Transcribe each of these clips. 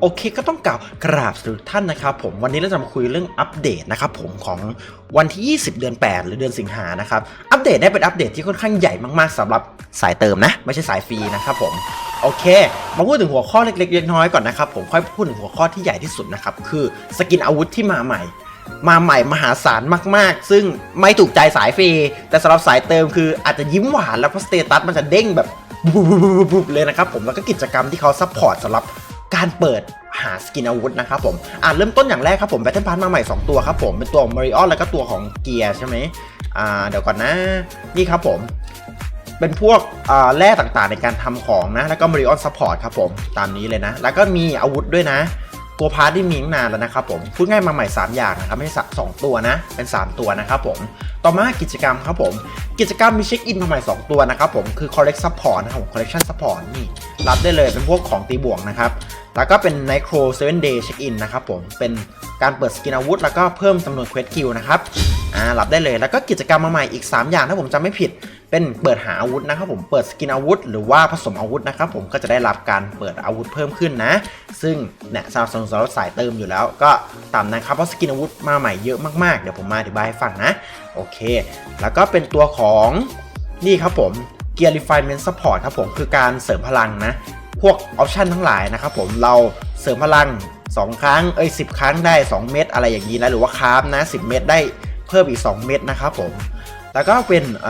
โอเคก็ต้องกล่าวกราบสวัสดีทุกท่านนะครับผมวันนี้เราจะมาคุยเรื่องอัปเดตนะครับผมของวันที่ 20 เดือน 8 หรือเดือนสิงหานะครับอัปเดตได้เป็นอัปเดตที่ค่อนข้างใหญ่มากๆสำหรับสายเติมนะ ไม่ใช่สายฟรีนะครับผมโอเค มาพูดถึงหัวข้อเล็กๆเล็กน้อยๆก่อนนะครับผมค่อยพูดถึงหัวข้อที่ใหญ่ที่สุดนะครับคือสกินอาวุธที่มาใหม่ มาใหม่มหาศาลมากๆ ซึ่งไม่ถูกใจสายฟรีแต่สำหรับสายเติมคืออาจจะยิ้มหวานแล้วเพราะสเตตัสมันจะเด้งแบบบุบๆเลยนะครับผมแล้วก็กิจกรรมที่เขาซัพพอร์ตสำหรับ การเปิดหาสกินอาวุธนะครับผมอ่าเริ่มต้นอย่างแรกครับผมแบทเทิลพาร์มาใหม่ 2 ตัวครับผม เป็นตัวมาริออนแล้วก็ตัวของเกียร์ใช่ไหมอ่าเดี๋ยวก่อนนะ นี่ครับผม เป็นพวกอ่าแร่ต่างๆในการทำของนะ แล้วก็มาริออนซัพพอร์ตครับผม ตามนี้เลยนะ แล้วก็มีอาวุธด้วยนะ ตัวพาร์ทที่มีตั้งนานแล้วนะครับผมพูดง่ายมาใหม่ 3 อย่างนะครับไม่ใช่สองตัวนะเป็น 3 ตัวนะครับผมต่อมากิจกรรมครับผมกิจกรรมมีเช็คอินมาใหม่ 2 ตัวนะครับผมคือ collect support นะครับผม collection support นี่รับได้เลยเป็นพวกของตีบวกนะครับแล้วก็เป็น Nitro 7 Day Check In นะครับผมเป็นการเปิดสกินอาวุธ แล้วก็เพิ่มจำนวนเควสคิวนะครับอ่ารับได้เลยแล้วก็กิจกรรมมาใหม่อีก 3 อย่างถ้าผมจำไม่ผิด เป็นเปิดหาอาวุธนะครับผมเปิดสกินอาวุธ หรือว่าผสมอาวุธนะครับผมก็จะได้รับการเปิดอาวุธเพิ่มขึ้นนะ ซึ่งเนี่ยสำหรับสำหรับสายเติมอยู่แล้ว ก็ตามนั้นครับเพราะสกินอาวุธมาใหม่เยอะมากๆเดี๋ยวผมมาอธิบายให้ฟังนะโอเค แล้วก็เป็นตัวของนี่ครับผม Gear Refinement Support ครับผมคือการเสริมพลังนะ พวกออปชันทั้งหลายนะครับผมเราเสริมพลัง 2 ครั้งเอ้ย10 ครั้งได้ 2 เม็ดอะไรอย่างนี้นะหรือว่าคราฟนะ10 เม็ดได้เพิ่มอีก 2 เม็ดนะครับผม แล้วก็เป็นอ,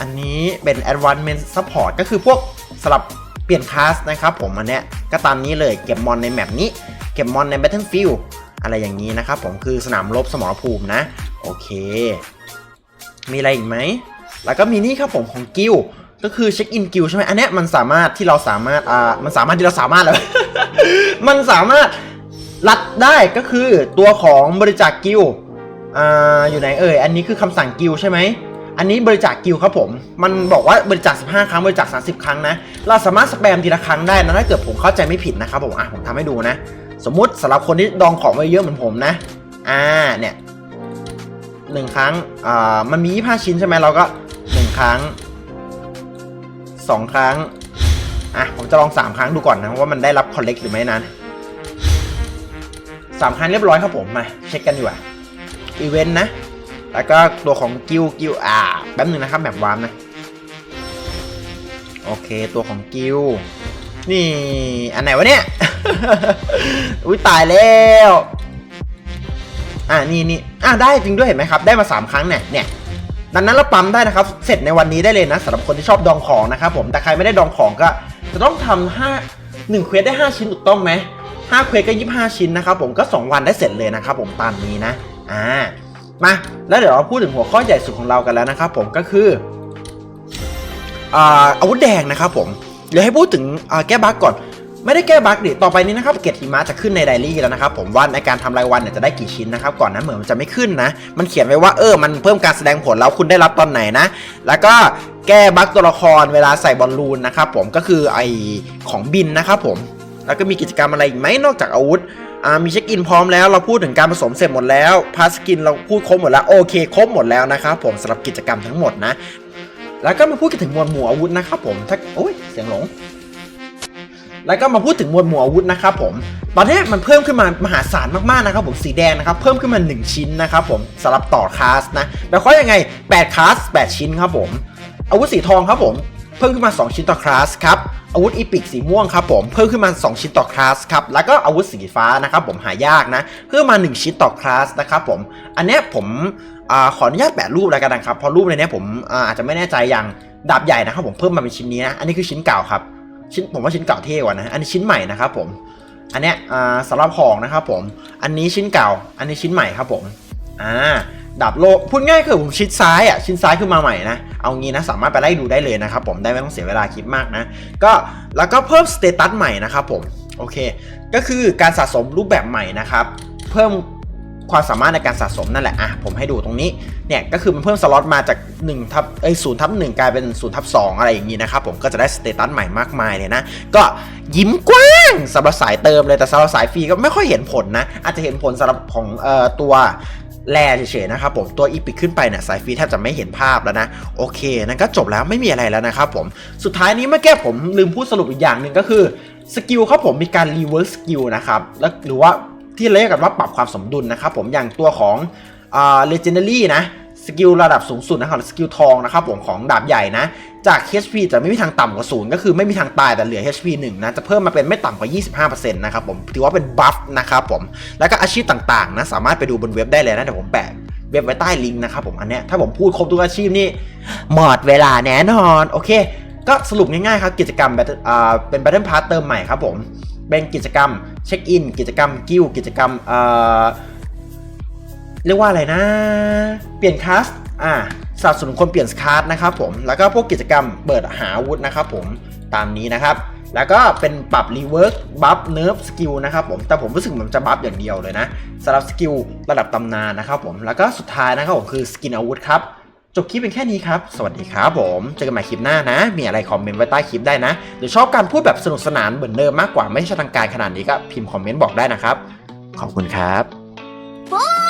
อันนี้เป็น Advancement Support ก็คือพวกสลับเปลี่ยนคลาสนะครับผมอันเนี้ยก็ตามนี้เลยเก็บมอนในแมปนี้ เก็บมอนใน Battlefield อะไรอย่างนี้นะครับผมคือสนามรบสมรภูมินะ โอเค มีอะไรอีกไหม แล้วก็มีนี่ครับผมของกิลก็คือเช็คอินกิลใช่ไหมอันเนี้ยมันสามารถที่เราสามารถอ่ามันสามารถที่เราสามารถเลยมันสามารถรัดได้ก็คือตัวของบริจาคกิล อ่าอยู่ไหนเอ่ย อันนี้คือคำสั่งกิลใช่ไหม อันนี้บริจาคกิลครับผม มันบอกว่าบริจาค 15 ครั้งบริจาค 30 ครั้งนะ เราสามารถสแปมทีละครั้งได้นะถ้าเกิดผมเข้าใจไม่ผิดนะครับผมอะผมทำให้ดูนะ สมมุติสำหรับคนที่ดองของไว้เยอะเหมือนผมนะ อ่าเนี่ยหนึ่งครั้งอ่ามันมี 25 ชิ้นใช่ไหมเราก็หนึ่งครั้งสองครั้งอะผมจะลอง3ครั้งดูก่อนนะว่ามันได้รับคอลเลกหรือไม่นั้นสามครั้งเรียบร้อยครับผมมาเช็คกันดีกว่า อีเวนต์นะ แล้วก็ตัวของกิลกิลอ่าแป๊บหนึ่งนะครับแบบวามนะ โอเคตัวของกิลนี่ อันไหนวะเนี่ย อุ้ยตายแล้ว อ่านี่นี่อ่าได้จริงด้วยเห็นไหมครับ ได้มา 3 ครั้งเนี่ยเนี่ยดังนั้นเราปั๊มได้นะครับ เสร็จในวันนี้ได้เลยนะสำหรับคนที่ชอบดองของนะครับผมแต่ใครไม่ได้ดองของก็ จะต้องทำห้าหนึ่งเควสได้ 5 ชิ้นถูกต้องไหมห้าเควสก็ยี่ห้าชิ้นนะครับผมก็ 2 วันได้เสร็จเลยนะครับผมตามนี้นะ อ่ามาแล้วเดี๋ยวเราพูดถึงหัวข้อใหญ่สุดของเรากันแล้วนะครับผมก็คืออาอาวุธแดงนะครับผมเดี๋ยวให้พูดถึงแก้บั๊กก่อน ไม่ได้แก้บั๊กดิต่อไปนี้นะครับเกตหิมะจะขึ้นในไดรี่แล้วนะครับผมว่าในการทำรายวันเนี่ยจะได้กี่ชิ้นนะครับก่อนนะเหมือนมันจะไม่ขึ้นนะ มันเขียนไว้ว่าเออมันเพิ่มการแสดงผลแล้วคุณได้รับตอนไหนนะ แล้วก็แก้บั๊กตัวละครเวลาใส่บอลลูนนะครับผมก็คือไอของบินนะครับผมแล้วก็มีกิจกรรมอะไรอีกไหมนอกจากอาวุธ อ่ามีเช็คอินพร้อมแล้วเราพูดถึงการผสมเสร็จหมดแล้วพาสกินเราพูดครบหมดแล้วโอเคครบหมดแล้วนะครับผมสำหรับกิจกรรมทั้งหมดนะ แล้วก็มาพูดกันถึงมวดหมู่อาวุธนะครับผมถ้าโอ้ยเสียงหลงแล้วก็มาพูดถึงมวดหมู่อาวุธนะครับผม ตอนนี้มันเพิ่มขึ้นมามหาศาลมากๆนะครับผมสีแดงนะครับเพิ่มขึ้นมา 1 ชิ้นนะครับผมสำหรับต่อคลาสนะแปลว่ายังไง 8คลาส8 ชิ้นครับผม อาวุธสีทองครับผม เพิ่มขึ้นมา 2 ชิ้นต่อคลาสครับอาวุธอีพิกสีม่วงครับผมเพิ่มขึ้นมา 2 ชิ้นต่อคลาสครับแล้วก็อาวุธสีฟ้านะครับผมหายากนะเพิ่มมา 1 ชิ้นต่อคลาสนะครับผมอันนี้ผมอขออนุญาตแปะรูปแล้วกันนะครับเพราะรูปในนี้ผมอาจจะไม่แน่ใจอย่างดาบใหญ่นะครับผมเพิ่มมาเป็นชิ้นนี้นะอันนี้คือชิ้นเก่าครับชิ้นผมว่าชิ้นเก่าเท่กว่านะอันนี้ชิ้นใหม่นะครับผมอันเนี้ยสำหรับของนะครับผมอันนี้ชิ้นเก่าอันนี้ชิ้นใหม่ครับผมอ่า ดาบโลกพูดง่ายคือผมชิ้นซ้ายอะชิ้นซ้ายคือมาใหม่นะ เอางี้นะสามารถไปไล่ดูได้เลยนะครับผมได้ไม่ต้องเสียเวลาคิดมากนะ ก็แล้วก็เพิ่มสเตตัสใหม่นะครับผมโอเค ก็คือการสะสมรูปแบบใหม่นะครับ เพิ่มความสามารถในการสะสมนั่นแหละอะผมให้ดูตรงนี้เนี่ยก็คือมันเพิ่มสล็อตมาจาก1ทับเอ้ยศูนย์ทับหนึ่งกลายเป็น0ทับสองอะไรอย่างนี้นะครับผมก็จะได้สเตตัสใหม่มากมายเลยนะ ก็ยิ้มกว้างสำหรับสายเติมเลยแต่สำหรับสายฟรีก็ไม่ค่อยเห็นผลนะ อาจจะเห็นผลสำหรับของเอ่อตัว แร่เฉยๆนะครับผมตัวอีพิกขึ้นไปเนี่ยสายฟรีแทบจะไม่เห็นภาพแล้วนะ โอเคนั่นก็จบแล้วไม่มีอะไรแล้วนะครับผมสุดท้ายนี้เมื่อแก้ผมลืมพูดสรุปอีกอย่างหนึ่งก็คือสกิลครับผมมีการรีเวิร์สสกิลนะครับแล้วหรือว่าที่เรียกกันว่าปรับความสมดุลนะครับผมอย่างตัวของอ่าเลเจนดารี่นะ กิลระดับสูงสุดนะครับสกิลทองนะครับผมของดาบใหญ่นะ จาก HP จะไม่มีทางต่ำกว่าศูนย์ก็คือไม่มีทางตายแต่เหลือ HP 1นะจะเพิ่มมาเป็นไม่ต่ำกว่า 25%นะครับผมถือว่าเป็นบัฟนะครับผมแล้วก็อาชีพต่างๆนะสามารถไปดูบนเว็บได้เลยนะเดี๋ยวผมแปะเว็บไว้ใต้ลิงก์นะครับผมอันเนี้ยถ้าผมพูดครบทุกอาชีพนี่หมดเวลาแน่นอนโอเคก็สรุปง่ายๆครับกิจกรรม Battle อ่าเป็น Battle Pass เติมใหม่ครับผมเป็นกิจกรรมเช็คอินกิจกรรมกิลกิจกรรมเอ่อ เรียกว่าอะไรนะ เปลี่ยนคลาสอ่าสนับสนุนคนเปลี่ยนคลาสนะครับผมแล้วก็พวกกิจกรรมเปิดหาอาวุธนะครับผมตามนี้นะครับ แล้วก็เป็นปรับรีเวิร์กบัฟเนิร์ฟสกิลนะครับผมแต่ผมรู้สึกเหมือนจะบัฟอย่างเดียวเลยนะสำหรับสกิลระดับตำนานนะครับผมแล้วก็สุดท้ายนะครับผมคือสกินอาวุธครับจบคลิปเป็นแค่นี้ครับ สวัสดีครับผม เจอกันใหม่คลิปหน้านะ มีอะไรคอมเมนต์ไว้ใต้คลิปได้นะ หรือชอบการพูดแบบสนุกสนานเหมือนเดิมมากกว่าไม่ใช่ทางการขนาดนี้ก็พิมพ์คอมเมนต์บอกได้นะครับ ขอบคุณครับ